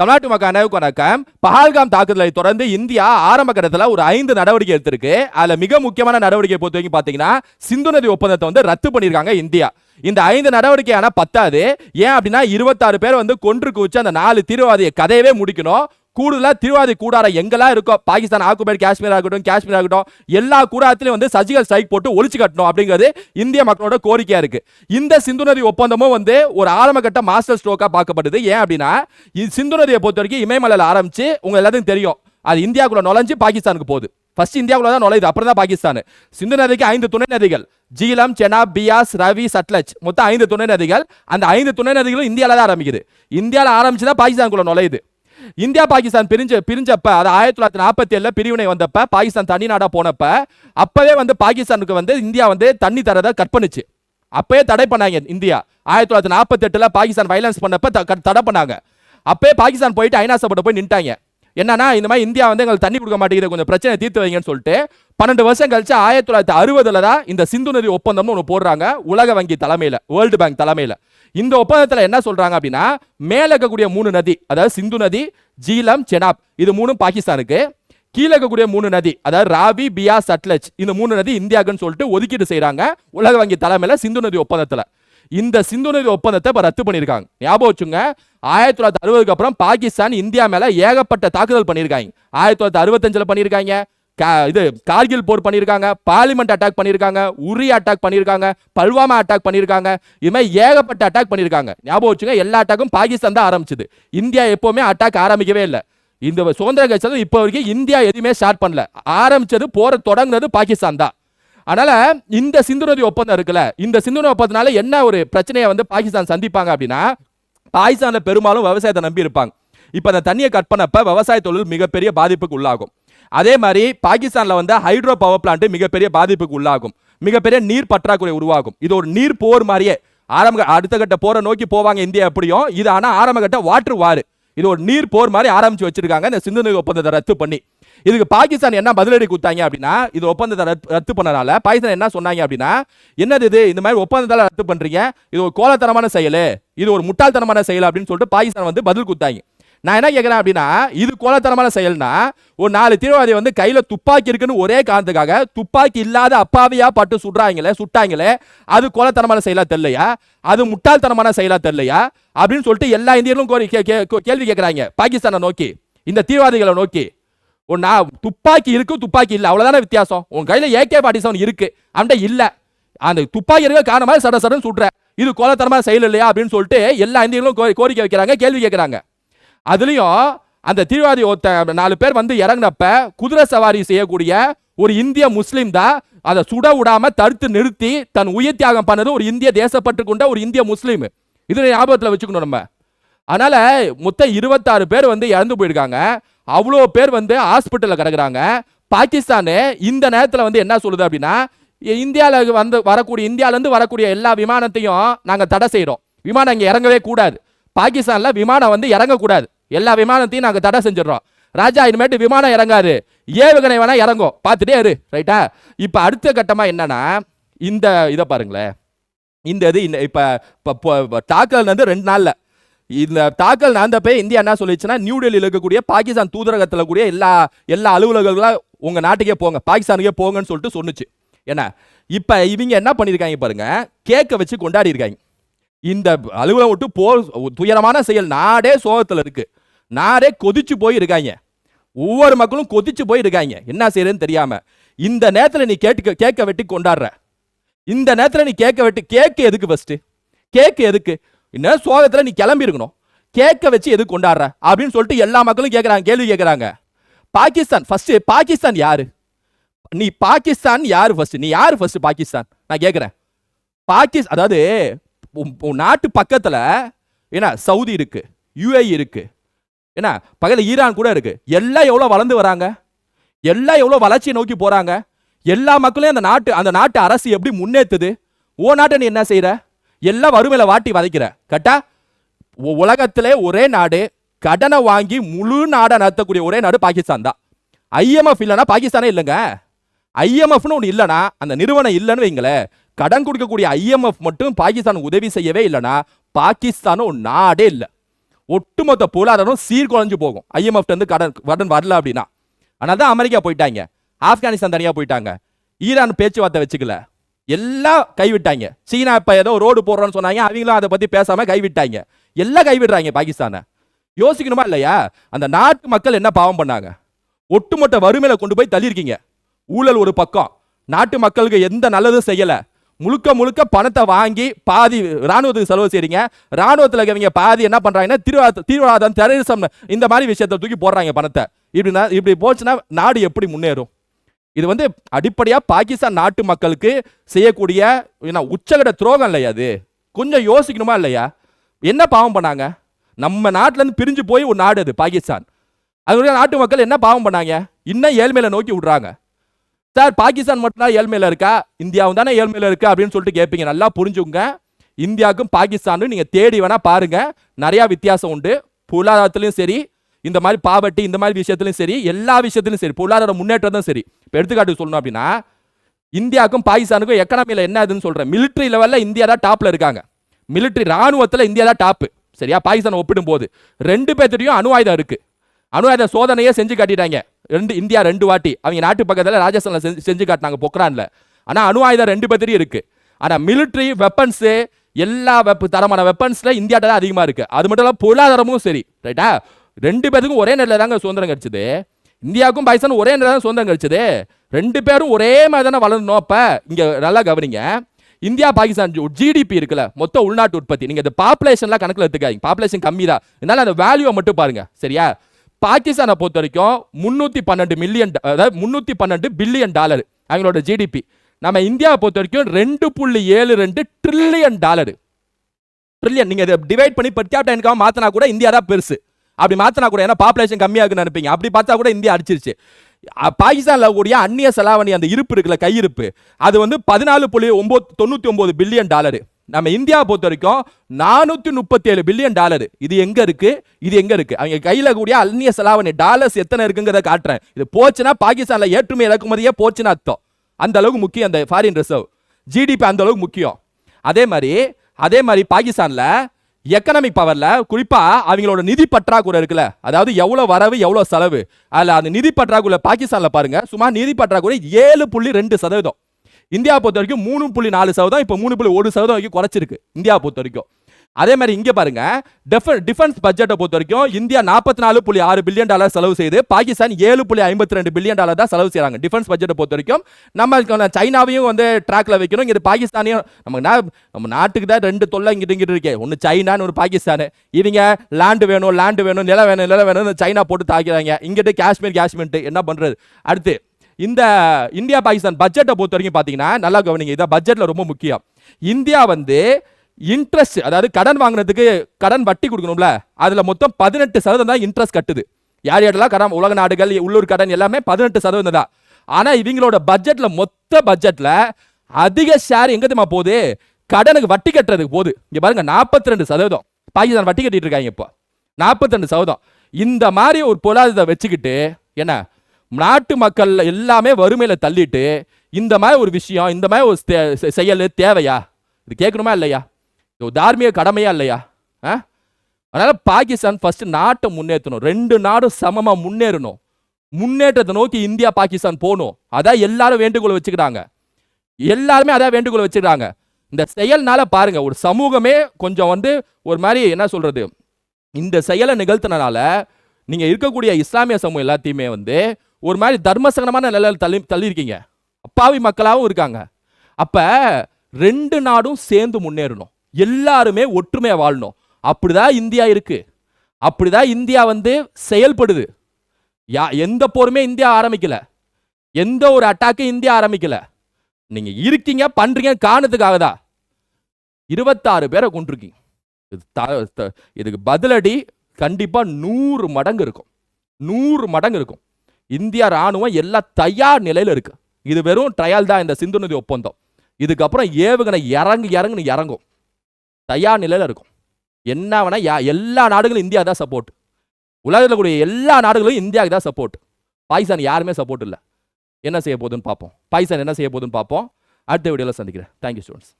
தமிழ்நாட்டு மக்கள் அனைவருக்கும் வணக்கம். பஹால்காம் தாக்குதலை தொடர்ந்து இந்தியா ஆரம்ப கட்டத்துல ஒரு ஐந்து நடவடிக்கை எடுத்திருக்கு. அதுல மிக முக்கியமான நடவடிக்கை பொறுத்த வரைக்கும் பாத்தீங்கன்னா சிந்து நதி ஒப்பந்தத்தை வந்து ரத்து பண்ணியிருக்காங்க இந்தியா. இந்த ஐந்து நடவடிக்கையான பத்தாது. ஏன் அப்படின்னா இருபத்தாறு பேர் வந்து கொன்று குவிச்சு அந்த நாலு தீவிரவாதிய கதையவே முடிக்கணும். கூடுதலாக திருவாதி கூடாரம் எங்கெல்லாம் இருக்கோ பாகிஸ்தான் ஆக்குபைட் காஷ்மீர் ஆகட்டும் காஷ்மீர் ஆகட்டும் எல்லா கூடாரத்திலையும் வந்து சர்ஜிக்கல் ஸ்ட்ரைக் போட்டு ஒழிச்சு கட்டணும் அப்படிங்கிறது இந்திய மக்களோட கோரிக்கையாக இருக்கு. இந்த சிந்து நதி ஒப்பந்தமும் வந்து ஒரு ஆரம்பகட்ட மாஸ்டர் ஸ்ட்ரோக்காக பார்க்கப்படுது. ஏன் அப்படின்னா சிந்து நதியை பொறுத்த வரைக்கும் இமயமலையில் ஆரம்பிச்சு உங்க எல்லாத்துக்கும் தெரியும். அது இந்தியாவுக்குள்ள நுழைஞ்சு பாகிஸ்தானுக்கு போகுது. ஃபர்ஸ்ட் இந்தியாவுக்குள்ள தான் நுழையுது. அப்புறம் தான் பாகிஸ்தான். சிந்து நதிக்கு ஐந்து துணை நதிகள் ஜீலம் செனா பியாஸ் ரவி சட்லஜ் மொத்தம் ஐந்து துணை நதிகள். அந்த ஐந்து துணை நதிகளும் இந்தியாவில் தான் ஆரம்பிக்குது. இந்தியாவில் ஆரம்பிச்சு தான் பாகிஸ்தானுக்குள்ள நுழையுது. இந்தியா பாகிஸ்தான் பிரிஞ்ச பிரிஞ்சப்ப அது ஆயிரத்தி தொள்ளாயிரத்தி நாற்பத்தி ஏழில் பிரிவினை வந்தப்ப பாகிஸ்தான் தனி நாடாக போனப்ப அப்பவே வந்து பாகிஸ்தானுக்கு வந்து இந்தியா வந்து தண்ணி தரதை கட் அப்பயே தடை பண்ணாங்க இந்தியா. ஆயிரத்தி தொள்ளாயிரத்தி நாற்பத்தி எட்டில் பாகிஸ்தான் வைலன்ஸ் பண்ணப்ப த- தடை பண்ணாங்க. அப்பயே பாகிஸ்தான் போயிட்டு ஐநா சபையில் போய் நின்ட்டாங்க. என்னன்னா இந்த மாதிரி இந்தியா வந்து எங்களுக்கு தண்ணி கொடுக்க மாட்டேங்குது கொஞ்சம் பிரச்சனை தீர்த்து வைங்கன்னு சொல்லிட்டு பன்னெண்டு வருஷம் கழிச்சு ஆயிரத்தி தொள்ளாயிரத்தி அறுபதுல தான் இந்த சிந்து நதி ஒப்பந்தம்னு ஒன்று போடுறாங்க உலக வங்கி தலைமையில் வேர்ல்டு பேங்க் தலைமையில். இந்த ஒப்பந்தத்தில் என்ன சொல்றாங்க அப்படின்னா மேலே இருக்கக்கூடிய மூணு நதி அதாவது சிந்து நதி ஜீலம் செனாப் இது மூணும் பாகிஸ்தானுக்கு. கீழே இருக்கக்கூடிய மூணு நதி அதாவது ராவி பியா சட்லஜ் இந்த மூணு நதி இந்தியாக்குன்னு சொல்லிட்டு ஒதுக்கீடு செய்கிறாங்க உலக வங்கி தலைமையில் சிந்து நதி ஒப்பந்தத்தில். இந்த சிந்து ஒப்பந்தத்தை இப்போ ரத்து பண்ணியிருக்காங்க. ஞாபகம் வச்சுங்க ஆயிரத்தி தொள்ளாயிரத்தி அறுபதுக்கு அப்புறம் பாகிஸ்தான் இந்தியா மேலே ஏகப்பட்ட தாக்குதல் பண்ணியிருக்காங்க. ஆயிரத்தி தொள்ளாயிரத்தி அறுபத்தஞ்சில் பண்ணியிருக்காங்க கா- இது கார்கில் போர் பண்ணியிருக்காங்க பார்லிமெண்ட் அட்டாக் பண்ணியிருக்காங்க உரி அட்டாக் பண்ணியிருக்காங்க பல்வாமா அட்டாக் பண்ணியிருக்காங்க இது மாதிரி ஏகப்பட்ட அட்டாக் பண்ணியிருக்காங்க. ஞாபகம் வச்சுங்க எல்லா அட்டாக்கும் பாகிஸ்தான் தான் ஆரம்பிச்சது. இந்தியா எப்போவுமே அட்டாக் ஆரம்பிக்கவே இல்லை. இந்த சுதந்திர கட்சி இப்போ வரைக்கும் இந்தியா எதுவுமே ஸ்டார்ட் பண்ணல. ஆரம்பிச்சது போற தொடங்குனது பாகிஸ்தான் தான். அதனால இந்த சிந்து நதி ஒப்பந்தம் இருக்குல்ல இந்த சிந்து நதி ஒப்பந்தனால என்ன ஒரு பிரச்சனையை வந்து பாகிஸ்தான் சந்திப்பாங்க அப்படின்னா பாகிஸ்தானில் பெரும்பாலும் விவசாயத்தை நம்பி இருப்பாங்க. இப்போ அந்த தண்ணியை கட் பண்ணப்ப விவசாய தொழில் மிகப்பெரிய பாதிப்புக்கு உள்ளாகும். அதே மாதிரி பாகிஸ்தானில் வந்து ஹைட்ரோ பவர் பிளான்ட் மிகப்பெரிய பாதிப்புக்கு உள்ளாகும். மிகப்பெரிய நீர் பற்றாக்குறை உருவாகும். இது ஒரு நீர் போர் மாதிரியே. ஆரம்ப அடுத்த கட்ட போரை நோக்கி போவாங்க இந்தியா எப்படியும். இது ஆனால் ஆரம்ப கட்ட வாட்டர் வாரு இது ஒரு நீர் போர் மாதிரி ஆரம்பிச்சு வச்சிருக்காங்க. இந்த சிந்து ஒப்பந்தத்தை ரத்து பண்ணி. இதுக்கு பாகிஸ்தான் என்ன பதிலடி கொடுத்தாங்க அப்படின்னா இது ஒப்பந்தத்தை ரத்து- ரத்து பண்ணனால பாகிஸ்தான் என்ன சொன்னாங்க அப்படின்னா என்னது இது? இந்த மாதிரி ஒப்பந்தத்தால் ரத்து பண்றீங்க. இது ஒரு கோலத்தனமான செயல். இது ஒரு முட்டாள்தனமான செயல் அப்படின்னு சொல்லிட்டு பாகிஸ்தான் வந்து பதில் கொடுத்தாங்க. நான் என்ன கேட்குறேன் அப்படின்னா இது கோலத்தனமான செயல்னா ஒரு நாலு தீவிரவாதி வந்து கையில் துப்பாக்கி இருக்குன்னு ஒரே காரணத்துக்காக துப்பாக்கி இல்லாத அப்பாவியா பட்டு சுடுறாங்களே சுட்டாங்களே அது கோலத்தனமான செயலா தெரியலையா? அது முட்டாள்தனமான செயலா தெரியலையா? அப்படின்னு சொல்லிட்டு எல்லா இந்தியர்களும் கோரி கே- கேள்வி கேட்குறாங்க பாகிஸ்தானை நோக்கி இந்த தீவிரவாதிகளை நோக்கி ஒரு நான் துப்பாக்கி இருக்கு துப்பாக்கி இல்லை அவ்வளவுதானே வித்தியாசம்? உன் கையில் ஏகே பாட்டிசன் செவன் இருக்கு இல்லை. அந்த துப்பாக்கி இருக்க காரணமாக சட சடன்னு சுடுற இது கோலத்தனமான செயல் இல்லையா? அப்படின்னு சொல்லிட்டு எல்லா இந்தியர்களும் கோரிக்கை வைக்கிறாங்க கேள்வி கேட்குறாங்க அதுலேயும் அந்த தீவிரவாதி ஒருத்த நாலு பேர் வந்து இறங்கினப்ப குதிரை சவாரி செய்யக்கூடிய ஒரு இந்திய முஸ்லீம் தான். அதை சுட விடாம தடுத்து நிறுத்தி தன் உயிர் தியாகம் பண்ணது ஒரு இந்திய தேசப்பட்டு கொண்ட ஒரு இந்திய முஸ்லீம். இது ஞாபகத்தில் வச்சுக்கணும் நம்ம. அதனால மொத்தம் இருபத்தாறு பேர் வந்து இறந்து போயிருக்காங்க. அவ்வளோ பேர் வந்து ஹாஸ்பிட்டலில் கிடக்குறாங்க. பாகிஸ்தானு இந்த நேரத்தில் வந்து என்ன சொல்லுது அப்படின்னா இந்தியாவில் வந்து வரக்கூடிய இந்தியாவிலேருந்து வரக்கூடிய எல்லா விமானத்தையும் நாங்கள் தடை செய்கிறோம் விமானம் இங்கே இறங்கவே கூடாது. பாகிஸ்தானில் விமானம் வந்து இறங்கக்கூடாது. எல்லா விமானத்தையும் நாங்கள் தடை செஞ்சிடறோம். ராஜா இனிமேட்டு விமானம் இறங்காது. ஏவுகணை வேணால் இறங்கும். பார்த்துட்டே இரு. ரைட்டா இப்போ அடுத்த கட்டமாக என்னன்னா இந்த இதை பாருங்களேன். இந்த இது இந்த இப்போ இப்போ தாக்கல் வந்து ரெண்டு நாளில். இந்த தாக்கல் நடந்தப்ப இந்தியா என்ன சொல்லிச்சுன்னா நியூ டெல்லியில் இருக்கக்கூடிய பாகிஸ்தான் தூதரகத்தில் கூடிய எல்லா எல்லா அலுவலகங்களும் உங்கள் நாட்டுக்கே போங்க. பாகிஸ்தானுக்கே போங்கன்னு சொல்லிட்டு சொன்னுச்சு. என்ன? இப்போ இவங்க என்ன பண்ணியிருக்காங்க பாருங்க கேக்கை வச்சு கொண்டாடி இருக்காங்க இந்த அலுவலகம் விட்டு போ துயரமான செயல் நாடே சோகத்தில் இருக்கு. நாடே கொதிச்சு போய் இருக்காங்க ஒவ்வொரு மக்களும் கொதிச்சு போய் இருக்காங்க என்ன செய்யறதுன்னு தெரியாம. இந்த நேரத்தில் நீ கேட்டு கேட்க வெட்டி கொண்டாடுற. இந்த நேரத்தில் நீ கேட்க வெட்டி கேக்கு எதுக்கு ஃபர்ஸ்ட் கேக்கு எதுக்கு? என்ன சோகத்தில் நீ கிளம்பி இருக்கணும். கேட்க வச்சு எதுக்கு கொண்டாடுற? அப்படின்னு சொல்லிட்டு எல்லா மக்களும் கேட்குறாங்க கேள்வி கேட்குறாங்க பாகிஸ்தான் ஃபர்ஸ்ட் பாகிஸ்தான் யாரு? நீ பாகிஸ்தான் யாரு ஃபர்ஸ்ட் நீ யாரு ஃபர்ஸ்ட் பாகிஸ்தான்? நான் கேட்குறேன் பாகிஸ் அதாவது நாட்டு பக்கத்தில் என்ன சவுதி இருக்கு யுஏஇ இருக்கு என்ன பக்கத்துல ஈரான் கூட இருக்கு. எல்லாம் எவ்வளோ வளர்ந்து வராங்க? எல்லாம் எவ்வளோ வளர்ச்சியை நோக்கி போறாங்க? எல்லா மக்களையும் அந்த நாட்டு அந்த நாட்டு அரசு எப்படி முன்னேத்துது? ஓ நாட்டை நீ என்ன செய்யற எல்லாம் வறுமையில வாட்டி வதைக்கிற. கட்டா உலகத்திலே ஒரே நாடு கடனை வாங்கி முழு நாடை நடத்தக்கூடிய ஒரே நாடு பாகிஸ்தான் தான். ஐஎம்எஃப் இல்லைன்னா பாகிஸ்தானே இல்லைங்க. ஐஎம்எஃப்னு ஒன்று இல்லைனா அந்த நிறுவனம் இல்லைன்னு வைங்களேன். கடன் கொடுக்கக்கூடிய ஐஎம்எஃப் மட்டும் பாகிஸ்தான் உதவி செய்யவே இல்லைனா பாகிஸ்தானும் நாடே இல்லை. ஒட்டுமொத்த பொருளாதாரம் சீர்குலைஞ்சு போகும். ஐஎம்எஃப்லேருந்து கடன் கடன் வரல அப்படின்னா. ஆனால் தான் அமெரிக்கா போயிட்டாங்க. ஆப்கானிஸ்தான் தனியாக போயிட்டாங்க. ஈரான் பேச்சுவார்த்தை வச்சுக்கல. எல்லாம் கைவிட்டாங்க. சீனா இப்போ ஏதோ ரோடு போடுறோன்னு சொன்னாங்க. அவங்களும் அதை பற்றி பேசாமல் கைவிட்டாங்க. எல்லாம் கைவிடுறாங்க பாகிஸ்தானை. யோசிக்கணுமா இல்லையா? அந்த நாட்டு மக்கள் என்ன பாவம் பண்ணாங்க? ஒட்டுமொத்த வறுமையில கொண்டு போய் தள்ளியிருக்கீங்க. ஊழல் ஒரு பக்கம். நாட்டு மக்களுக்கு எந்த நல்லதும் செய்யலை. முழுக்க முழுக்க பணத்தை வாங்கி பாதி ராணுவத்துக்கு செலவு செய்றீங்க. ராணுவத்தில் இருக்கவங்க பாதி என்ன பண்ணுறாங்கன்னா தீவிரவாத தீவிரவாதம் டெரரிசம் இந்த மாதிரி விஷயத்தை தூக்கி போடுறாங்க பணத்தை. இப்படி இப்படி போச்சுன்னா நாடு எப்படி முன்னேறும்? இது வந்து அடிப்படையாக பாகிஸ்தான் நாட்டு மக்களுக்கு செய்யக்கூடிய என்ன உச்சகட துரோகம் இல்லையா அது? கொஞ்சம் யோசிக்கணுமா இல்லையா? என்ன பாவம் பண்ணாங்க? நம்ம நாட்டிலேருந்து பிரிஞ்சு போய் ஒரு நாடு அது பாகிஸ்தான். அதனுடைய நாட்டு மக்கள் என்ன பாவம் பண்ணாங்க? இன்னும் ஏழ்மையில நோக்கி விடுறாங்க. சார் பாகிஸ்தான் மட்டும்தான் ஏழ்மையில் இருக்கா? இந்தியாவும் தானே ஏழ்மையில் இருக்கு அப்படின்னு சொல்லிட்டு கேட்பீங்க நல்லா புரிஞ்சுங்க இந்தியாவுக்கும் பாகிஸ்தானும் நீங்கள் தேடி வேணால் பாருங்கள் நிறையா வித்தியாசம் உண்டு. பொருளாதாரத்துலையும் சரி இந்த மாதிரி பாவட்டி இந்த மாதிரி விஷயத்துலையும் சரி எல்லா விஷயத்துலையும் சரி பொருளாதார முன்னேற்றத்தும் சரி. இப்போ எடுத்துக்காட்டு சொல்லணும் அப்படின்னா இந்தியாவுக்கும் பாகிஸ்தானுக்கும் எக்கனாமியில் என்ன இதுன்னு சொல்கிறேன் மிலிட்ரி லெவலில் இந்தியா தான் டாப்பில் இருக்காங்க. மிலிட்ரி ராணுவத்தில் இந்தியா தான் டாப்பு சரியா? பாகிஸ்தான் ஒப்பிடும் போது ரெண்டு பேர்த்திட்டையும் அணு ஆயுதம் இருக்குது அணு ஆயுத சோதனையே செஞ்சு காட்டிட்டாங்க. ரெண்டு இந்தியா ரெண்டு வாட்டி. அவங்க நாட்டு பக்கத்தில் ராஜஸ்தானில் செஞ்சு செஞ்சு காட்டினாங்க பொக்ரானில். ஆனால் அணு ஆயுதம் ரெண்டு பேர்த்தையும் இருக்குது ஆனால் மிலிட்ரி வெப்பன்ஸு எல்லா வெப்ப தரமான வெப்பன்ஸில் இந்தியாட்ட தான் அதிகமாக இருக்குது அது மட்டும் இல்லாமல் பொருளாதாரமும் சரி. ரைட்டா ரெண்டு பேருக்கும் ஒரே நிலையில் தாங்க சுதந்திரம் கிடச்சிது. இந்தியாவுக்கும் பாகிஸ்தானும் ஒரே நிலையில் தான் சுதந்திரம் கிடைச்சது. ரெண்டு பேரும் ஒரே மாதிரி தானே வளரணும். அப்போ இங்கே நல்லா கவனிங்க. இந்தியா பாகிஸ்தான் ஜிடிபி இருக்குல்ல மொத்த உள்நாட்டு உற்பத்தி. நீங்கள் இந்த பாப்புலேஷன்லாம் கணக்கில் எடுத்துக்காதீங்க. பாப்புலேஷன் கம்மி தான் இருந்தாலும் அந்த வேல்யூவை மட்டும் பாருங்கள் சரியா? பாகிஸ்தானை பொறுத்த வரைக்கும் முந்நூற்றி பன்னெண்டு மில்லியன் அதாவது முந்நூற்றி பன்னெண்டு பில்லியன் டாலர் அவங்களோட ஜிடிபி நம்ம இந்தியாவை பொறுத்த வரைக்கும் ரெண்டு புள்ளி ஏழு ரெண்டு ட்ரில்லியன் டாலர் ட்ரில்லியன் நீங்கள் இதை டிவைட் பண்ணி பெர் கேப்டா இன்கம் மாற்றினா கூட இந்தியா தான் பெருசு. அப்படி மாற்றினா கூட ஏன்னா பாப்புலேஷன் கம்மியாக இருக்குன்னு நினைப்பீங்க. அப்படி பார்த்தா கூட இந்தியா அடிச்சிருச்சு. பாகிஸ்தானில் கூடிய அந்நிய செலாவணி அந்த இருப்பு இருக்குல்ல கையிருப்பு. அது வந்து பதினாலு புள்ளி ஒம்பது தொண்ணூற்றி ஒம்பது பில்லியன் டாலரு நம்ம இந்தியாவை பொறுத்த வரைக்கும் நானூற்றி முப்பத்தேழு பில்லியன் டாலர். இது எங்கே இருக்குது இது எங்கே இருக்குது அவங்க கையில் கூடிய அந்நிய செலாவணி டாலர்ஸ் எத்தனை இருக்குங்கிறத காட்டுறேன். இது போச்சுன்னா பாகிஸ்தானில் ஏற்றுமை இறக்குமதியே போச்சுன்னு அர்த்தம். அந்த அளவுக்கு முக்கியம் அந்த ஃபாரின் ரிசர்வ் ஜிடிபி அந்த அளவுக்கு முக்கியம். அதே மாதிரி அதே மாதிரி பாகிஸ்தானில் எக்கனாமிக் பவரில் குறிப்பாக அவங்களோட நிதி பற்றாக்குறை இருக்குல்ல. அதாவது எவ்வளோ வரவு எவ்வளோ செலவு. அதில் அந்த நிதி பற்றாக்குறை பாகிஸ்தானில் பாருங்க. சுமார் நிதி பற்றாக்குறை ஏழு புள்ளி ரெண்டு சதவீதம். இந்தியா பொறுத்த வரைக்கும் மூணு புள்ளி நாலு சதவீதம் இப்போ மூணு புள்ளி ஒரு சதவீதம் வரைக்கும் குறைச்சிருக்கு இந்தியா பொறுத்த வரைக்கும். அதே மாதிரி இங்கே பாருங்க டிஃபென்ஸ் பட்ஜெட்டை பொறுத்த வரைக்கும் இந்தியா நாற்பத்தி நாலு புள்ளி ஆறு பில்லியன் டாலர் செலவு செய்து பாகிஸ்தான் ஏழு புள்ளி ஐம்பத்தி ரெண்டு பில்லியன் டாலர் தான் செலவு செய்கிறாங்க டிஃபென்ஸ் பட்ஜெட்டை பொறுத்த வரைக்கும் நம்ம சைனாவையும் வந்து ட்ராக்ல வைக்கணும் இங்கே பாகிஸ்தானையும் நம்ம நம்ம நாட்டுக்கு தான் ரெண்டு தொல்லை இங்கிட்டு இங்கிட்டு இருக்கே. ஒன்று சைனான்னு ஒரு பாகிஸ்தான். இவங்க லேண்டு வேணும் லேண்டு வேணும் நிலம் வேணும் நிலம் வேணும்னு சைனா போட்டு தாக்கிறாங்க. இங்கிட்டு காஷ்மீர் காஷ்மீர் என்ன பண்ணுறது அடுத்து இந்த இந்தியா பாகிஸ்தான் பட்ஜெட்டை பொறுத்த வரைக்கும் பார்த்தீங்கன்னா நல்லா கவனிங்க இதான் பட்ஜெட்டில் ரொம்ப முக்கியம். இந்தியா வந்து இன்ட்ரெஸ்ட் அதாவது கடன் வாங்கினதுக்கு கடன் வட்டி கொடுக்கணும்ல அதில் மொத்தம் பதினெட்டு சதவீதம் தான் இன்ட்ரெஸ்ட் கட்டுது. யார் யாரெல்லாம் கடன் உலக நாடுகள் உள்ளூர் கடன் எல்லாமே பதினெட்டு சதவீதம் தான். ஆனால் இவங்களோட பட்ஜெட்டில் மொத்த பட்ஜெட்டில் அதிக ஷேர் எங்க தெரியுமா போகுது? கடனுக்கு வட்டி கட்டுறதுக்கு போகுது. இங்கே பாருங்க நாற்பத்தி ரெண்டு சதவீதம். பாகிஸ்தான் வட்டி கட்டிட்டு இருக்காங்க இப்போ. நாற்பத்தி ரெண்டு சதவீதம். இந்த மாதிரி ஒரு பொருளாதாரத்தை வச்சுக்கிட்டு என்ன? நாட்டு மக்கள் எல்லாமே வறுமையில் தள்ளிட்டு இந்த மாதிரி ஒரு விஷயம் இந்த மாதிரி ஒரு செயல் தேவையா? இது கேட்கணுமா இல்லையா? இது தார்மீக கடமையா இல்லையா? ஆ? அதனால் பாகிஸ்தான் ஃபஸ்ட்டு நாட்டை முன்னேற்றணும். ரெண்டு நாடும் சமமாக முன்னேறணும். முன்னேற்றத்தை நோக்கி இந்தியா பாகிஸ்தான் போகணும். அதான் எல்லாரும் வேண்டுகோள் வச்சுக்கிறாங்க. எல்லாருமே அதான் வேண்டுகோள் வச்சுக்கிறாங்க. இந்த செயல்னால பாருங்க ஒரு சமூகமே கொஞ்சம் வந்து ஒரு மாதிரி என்ன சொல்றது? இந்த செயலை நிகழ்த்தினால நீங்க இருக்கக்கூடிய இஸ்லாமிய சமூகம் எல்லாத்தையுமே வந்து ஒரு மாதிரி தர்மசகனமான நிலையில் தள்ளி தள்ளியிருக்கீங்க. அப்பாவி மக்களாகவும் இருக்காங்க. அப்போ ரெண்டு நாடும் சேர்ந்து முன்னேறணும். எல்லாருமே ஒற்றுமையாக வாழணும். அப்படிதான் இந்தியா இருக்குது அப்படிதான் இந்தியா வந்து செயல்படுது. யா எந்த போருமே இந்தியா ஆரம்பிக்கலை. எந்த ஒரு அட்டாக்கும் இந்தியா ஆரம்பிக்கலை. நீங்கள் இருக்கீங்க பண்ணுறீங்க காரணத்துக்காக தான். இருபத்தாறு பேரை கொண்டிருக்கீங்க இது த- இதுக்கு பதிலடி கண்டிப்பாக நூறு மடங்கு இருக்கும். நூறு மடங்கு இருக்கும். இந்தியா ராணுவம் எல்லாம் தயார் நிலையில் இருக்கு. இது வெறும் ட்ரையல் தான் இந்த சிந்து நதி ஒப்பந்தம். இதுக்கப்புறம் ஏவுகணை இறங்கு இறங்குன்னு இறங்கும். தயார் நிலையில் இருக்கும். என்ன வேணா யா- எல்லா நாடுகளும் இந்தியா தான் சப்போர்ட் உலகத்தில் கூடிய எல்லா நாடுகளும் இந்தியாவுக்கு தான் சப்போர்ட் பாகிஸ்தான் யாருமே சப்போர்ட் இல்லை. என்ன செய்ய போகுதுன்னு பார்ப்போம். பாகிஸ்தான் என்ன செய்ய போகுதுன்னு பார்ப்போம். அடுத்த வீடியோவில் சந்திக்கிறேன். Thank you students